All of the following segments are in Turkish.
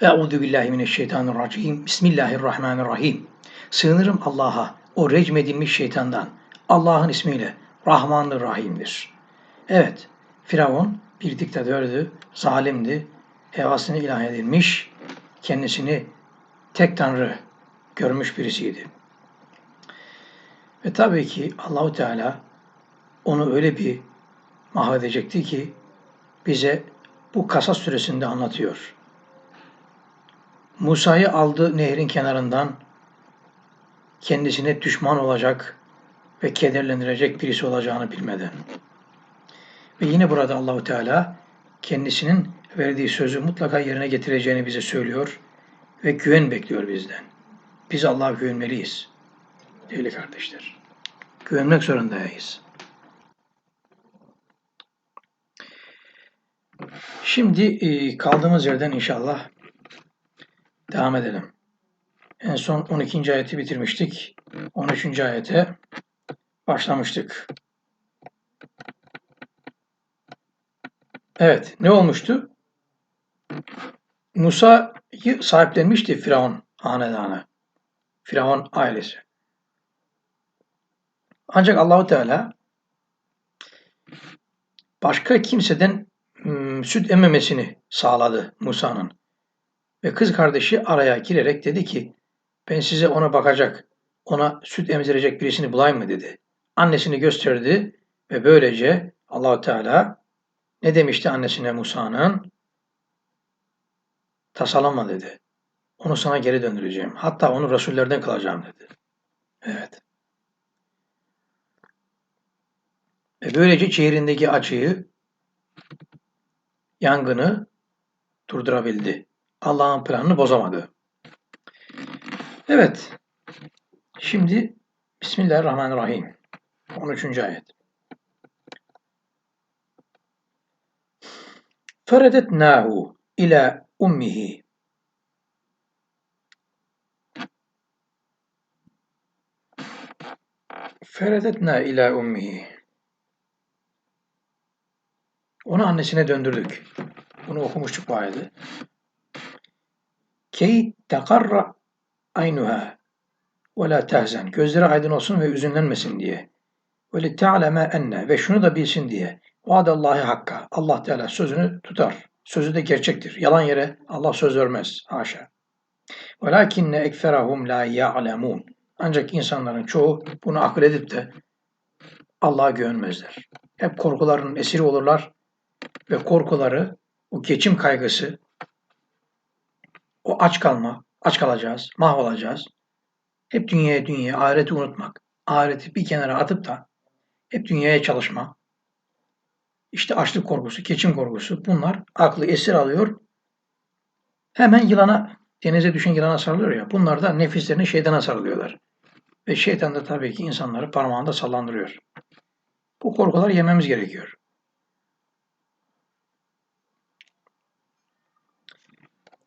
Euzu billahi mineşşeytanirracim. Bismillahirrahmanirrahim. Sığınırım Allah'a, o recmedilmiş şeytandan. Allah'ın ismiyle. Rahmandır, Rahim'dir. Evet, Firavun bir diktatördü, zalimdi, hevasını ilah edilmiş, kendisini tek tanrı görmüş birisiydi. Ve tabii ki Allahu Teala onu öyle bir mahvedecekti ki bize bu Kasas suresinde anlatıyor. Musa'yı aldı nehrin kenarından kendisine düşman olacak ve kederlendirecek birisi olacağını bilmeden. Ve yine burada Allahu Teala kendisinin verdiği sözü mutlaka yerine getireceğini bize söylüyor ve güven bekliyor bizden. Biz Allah'a güvenmeliyiz. Değerli kardeşler. Güvenmek zorundayız. Şimdi e, kaldığımız yerden inşallah devam edelim. En son 12. ayeti bitirmiştik. 13. ayete başlamıştık. Evet, ne olmuştu? Musa'yı sahiplenmişti Firavun hanedanı. Firavun ailesi. Ancak Allahu Teala başka kimseden ım, süt emmemesini sağladı Musa'nın. Ve kız kardeşi araya girerek dedi ki ben size ona bakacak, ona süt emzirecek birisini bulayım mı dedi. Annesini gösterdi ve böylece Allahu Teala ne demişti annesine Musa'nın? Tasalanma dedi. Onu sana geri döndüreceğim. Hatta onu Resullerden kılacağım dedi. Evet. Ve böylece çevrindeki acıyı, yangını durdurabildi. Allah'ın planını bozamadı. Evet. Şimdi Bismillahirrahmanirrahim. 13. ayet. Feredetnahu ila ummihi. Feredetna ila ummihi. Onu annesine döndürdük. Bunu okumuştuk bu ayeti. Tekarra aynuha ve la tehzen. Gözleri aydın olsun ve üzünlenmesin diye. Ve te'leme enne ve şunu da bilsin diye. Vaadallahi hakka. Allah Teala sözünü tutar. Sözü de gerçektir. Yalan yere Allah söz vermez. Haşa. Velakinne ekferahum la ya'lemun. Ancak insanların çoğu bunu akıl edip de Allah'a güvenmezler. Hep korkularının esiri olurlar ve korkuları, o geçim kaygısı, o aç kalma, aç kalacağız, mahvolacağız. Hep dünyaya dünyaya, ahireti unutmak. Ahireti bir kenara atıp da hep dünyaya çalışma. İşte açlık korkusu, geçim korkusu bunlar aklı esir alıyor. Hemen yılana, denize düşen yılana sarılıyor ya. Bunlar da nefislerini şeytana sarılıyorlar. Ve şeytan da tabii ki insanları parmağında sallandırıyor. Bu korkuları yememiz gerekiyor.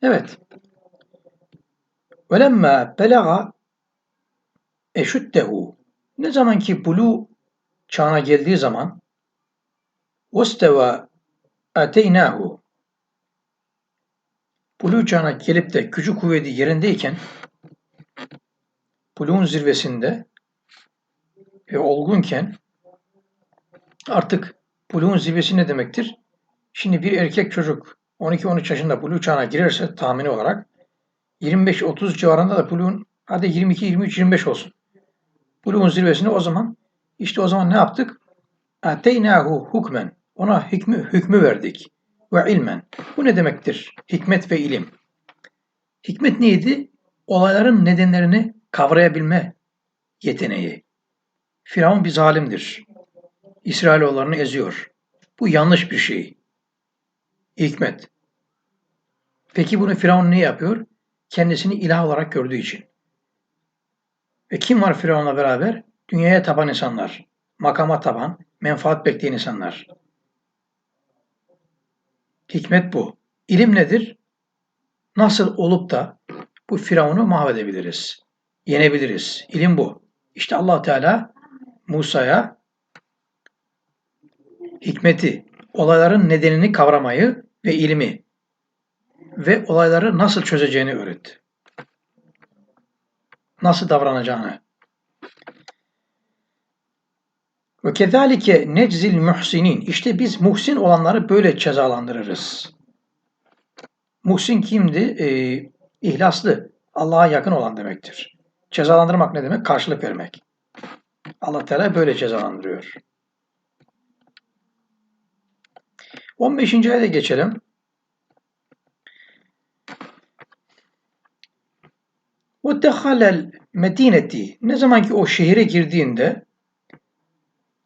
Evet. Velemma belaga eşüttehu ne zaman ki bulu çağına geldiği zaman vesteva ateynahu bulu çağına gelip de gücü kuvveti yerindeyken buluğun zirvesinde ve olgunken artık buluğun zirvesi ne demektir? Şimdi bir erkek çocuk 12-13 yaşında buluğ çağına girerse tahmini olarak 25-30 civarında da buluğun hadi 22-23-25 olsun. Buluğun zirvesini o zaman işte o zaman ne yaptık? Ateynahu hukmen. Ona hükmü, hükmü verdik. Ve ilmen. Bu ne demektir? Hikmet ve ilim. Hikmet neydi? Olayların nedenlerini kavrayabilme yeteneği. Firavun bir zalimdir. İsrailoğullarını eziyor. Bu yanlış bir şey. Hikmet. Peki bunu Firavun ne yapıyor? Kendisini ilah olarak gördüğü için. Ve kim var Firavun'la beraber? Dünyaya taban insanlar. Makama taban, menfaat bekleyen insanlar. Hikmet bu. İlim nedir? Nasıl olup da bu Firavun'u mahvedebiliriz? Yenebiliriz. İlim bu. İşte allah Teala Musa'ya hikmeti, olayların nedenini kavramayı ve ilmi ve olayları nasıl çözeceğini öğretti. Nasıl davranacağını. Ve kezalike neczil muhsinin. İşte biz muhsin olanları böyle cezalandırırız. Muhsin kimdi? Ee, ihlaslı, Allah'a yakın olan demektir. Cezalandırmak ne demek? Karşılık vermek. Allah Teala böyle cezalandırıyor. 15. ayete geçelim. O dehalel medineti ne zaman ki o şehire girdiğinde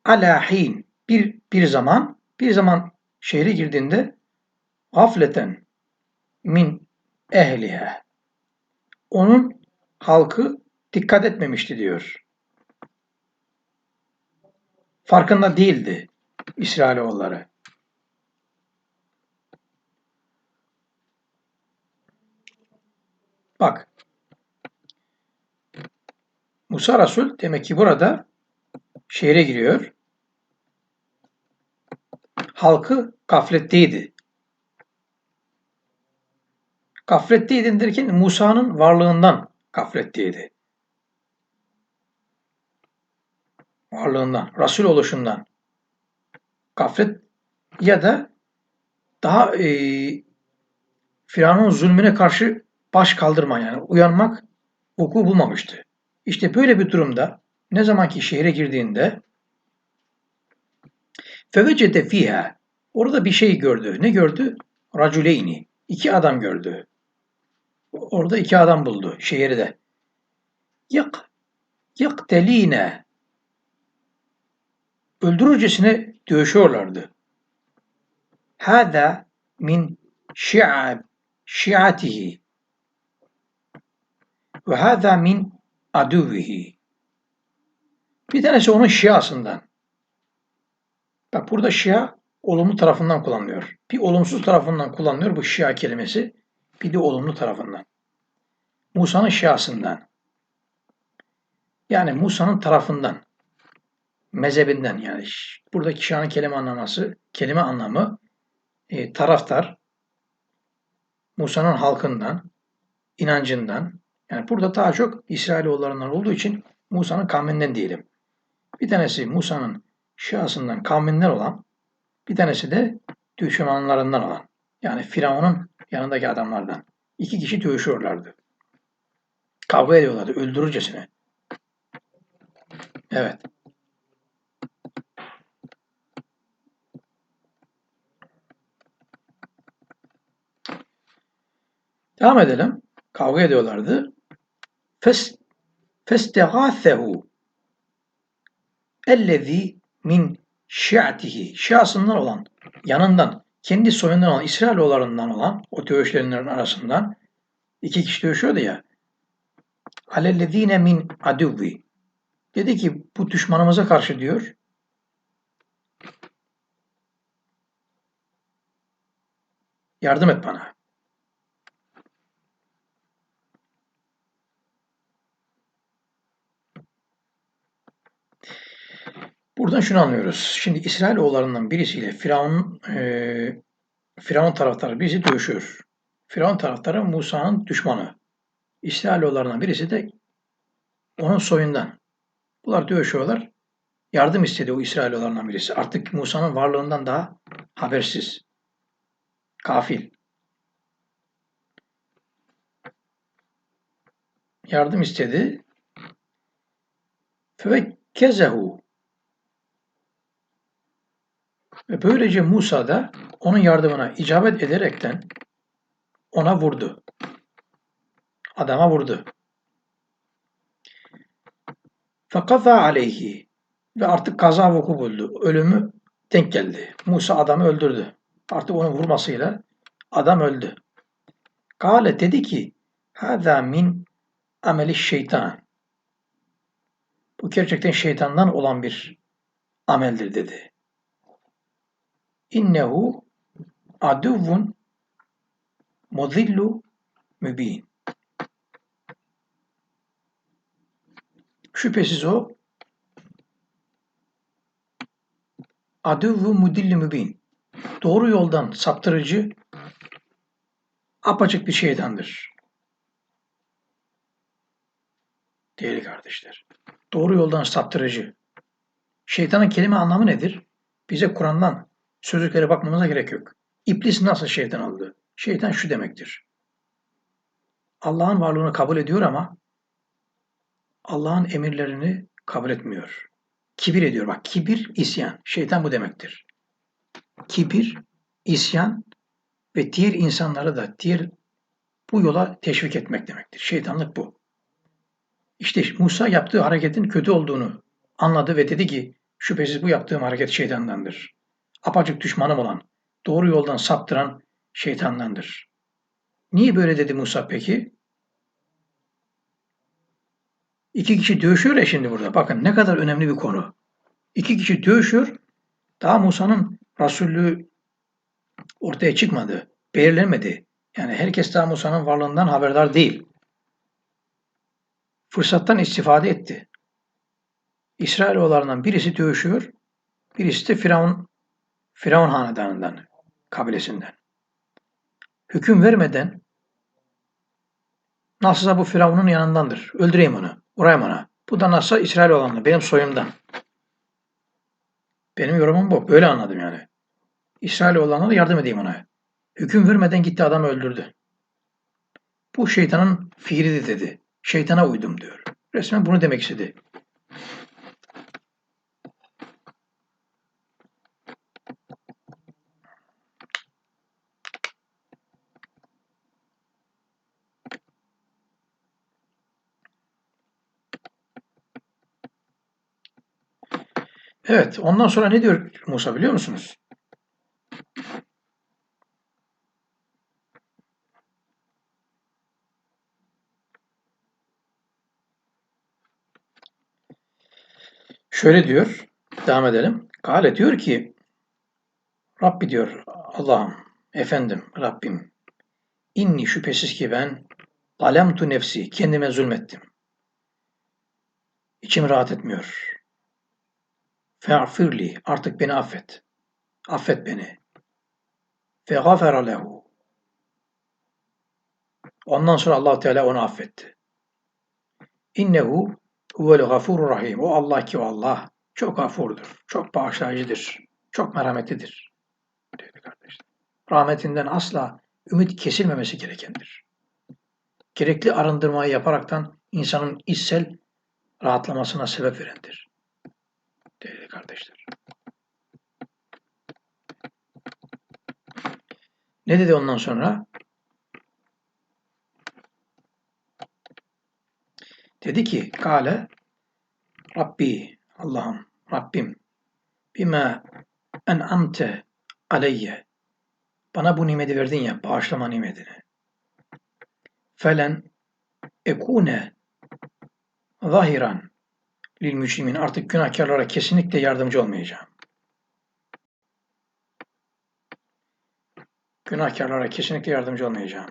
alahin bir bir zaman bir zaman şehre girdiğinde gafleten min ehliha onun halkı dikkat etmemişti diyor. Farkında değildi İsrailoğulları. Bak. Musa Resul demek ki burada şehre giriyor. Halkı gafletteydi. Gafletteydi derken Musa'nın varlığından gafletteydi. Varlığından, Resul oluşundan. Gaflet ya da daha e, Firavun'un zulmüne karşı baş kaldırma yani uyanmak vuku bulmamıştı. İşte böyle bir durumda ne zamanki şehre girdiğinde fevecede fiha orada bir şey gördü. Ne gördü? Raculeyni. İki adam gördü. Orada iki adam buldu şehirde. Yak yakteline öldürürcesine dövüşüyorlardı. Hada min şi'ab şi'atihi ve hâzâ min aduvihi. Bir tanesi onun şiasından. Bak burada şia olumlu tarafından kullanılıyor. Bir olumsuz tarafından kullanılıyor bu şia kelimesi. Bir de olumlu tarafından. Musa'nın şiasından. Yani Musa'nın tarafından. Mezhebinden yani. Buradaki şianın kelime anlaması, kelime anlamı e, taraftar, Musa'nın halkından, inancından, yani burada daha çok İsrailoğullarından olduğu için Musa'nın kavminden diyelim. Bir tanesi Musa'nın şahsından kavminden olan, bir tanesi de düşmanlarından olan. Yani Firavun'un yanındaki adamlardan. İki kişi dövüşüyorlardı. Kavga ediyorlardı öldürürcesine. Evet. Devam edelim. Kavga ediyorlardı. Festegâthehu ellezî min şi'atihi şiasından olan, yanından, kendi soyundan olan, İsrailoğullarından olan o dövüşlerin arasından iki kişi dövüşüyordu ya. Alellezîne min aduvvi. Dedi ki bu düşmanımıza karşı diyor yardım et bana. Buradan şunu anlıyoruz. Şimdi İsrailoğullarından birisiyle Firavun e, Firavun taraftarı birisi dövüşüyor. Firavun taraftarı Musa'nın düşmanı. İsrailoğullarından birisi de onun soyundan. Bunlar dövüşüyorlar. Yardım istedi o İsrailoğullarından birisi. Artık Musa'nın varlığından daha habersiz. Kafil. Yardım istedi. Fevekkezehu ve böylece Musa da onun yardımına icabet ederekten ona vurdu. Adama vurdu. Fekaza aleyhi ve artık kaza vuku buldu. Ölümü denk geldi. Musa adamı öldürdü. Artık onun vurmasıyla adam öldü. Kale dedi ki Hâzâ min ameli şeytan. Bu gerçekten şeytandan olan bir ameldir dedi innehu aduvun muzillu mübin. Şüphesiz o aduvvu mudilli mübin. Doğru yoldan saptırıcı apaçık bir şeytandır. Değerli kardeşler. Doğru yoldan saptırıcı. Şeytanın kelime anlamı nedir? Bize Kur'an'dan sözlüklere bakmamıza gerek yok. İblis nasıl şeytan oldu? Şeytan şu demektir. Allah'ın varlığını kabul ediyor ama Allah'ın emirlerini kabul etmiyor. Kibir ediyor. Bak kibir, isyan. Şeytan bu demektir. Kibir, isyan ve diğer insanları da diğer bu yola teşvik etmek demektir. Şeytanlık bu. İşte Musa yaptığı hareketin kötü olduğunu anladı ve dedi ki şüphesiz bu yaptığım hareket şeytandandır. Apacık düşmanım olan, doğru yoldan saptıran şeytandandır. Niye böyle dedi Musa peki? İki kişi dövüşüyor ya şimdi burada. Bakın ne kadar önemli bir konu. İki kişi dövüşüyor. Daha Musa'nın Resullüğü ortaya çıkmadı. Belirlenmedi. Yani herkes daha Musa'nın varlığından haberdar değil. Fırsattan istifade etti. İsrailoğullarından birisi dövüşüyor. Birisi de Firavun, Firavun hanedanından, kabilesinden. Hüküm vermeden nasılsa bu Firavun'un yanındandır. Öldüreyim onu. Vurayım ona. Bu da nasıl İsrail olanı. Benim soyumdan. Benim yorumum bu. Böyle anladım yani. İsrail olanlara yardım edeyim ona. Hüküm vermeden gitti adamı öldürdü. Bu şeytanın fiili dedi. Şeytana uydum diyor. Resmen bunu demek istedi. Evet, ondan sonra ne diyor Musa biliyor musunuz? Şöyle diyor, devam edelim. Kale diyor ki, Rabbi diyor, Allah'ım, efendim, Rabbim, inni şüphesiz ki ben alemtu nefsi, kendime zulmettim. İçim rahat etmiyor. Fe'firli, artık beni affet. Affet beni. Fe gafera lehu. Ondan sonra allah Teala onu affetti. İnnehu huvel gafurur rahim. O Allah ki o Allah çok gafurdur, çok bağışlayıcıdır, çok merhametlidir. Rahmetinden asla ümit kesilmemesi gerekendir. Gerekli arındırmayı yaparaktan insanın içsel rahatlamasına sebep verendir değerli kardeşler. Ne dedi ondan sonra? Dedi ki, Kale Rabbi, Allah'ım, Rabbim, bime en'amte aleyye. Bana bu nimeti verdin ya, bağışlama nimetini. Felen ekune zahiran lil mücrimin artık günahkarlara kesinlikle yardımcı olmayacağım. Günahkarlara kesinlikle yardımcı olmayacağım.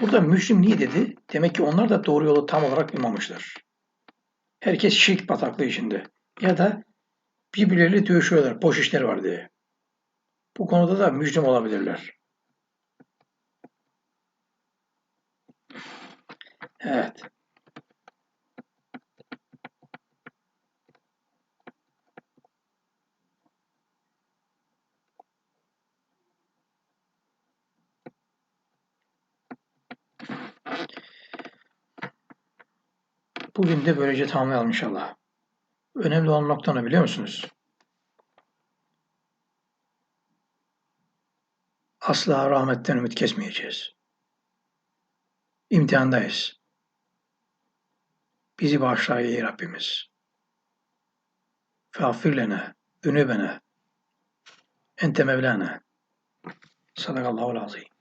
Burada mücrim niye dedi? Demek ki onlar da doğru yolu tam olarak bulmamışlar. Herkes şirk bataklığı içinde. Ya da birbirleriyle dövüşüyorlar, boş işler var diye. Bu konuda da mücrim olabilirler. Evet. Bugün de böylece tamamlayalım inşallah. Önemli olan nokta ne biliyor musunuz? Asla rahmetten ümit kesmeyeceğiz. İmtihandayız. Bizi bağışla ey Rabbimiz. Fağfir lena, ünübene, ente mevlana. Sadakallahu azim.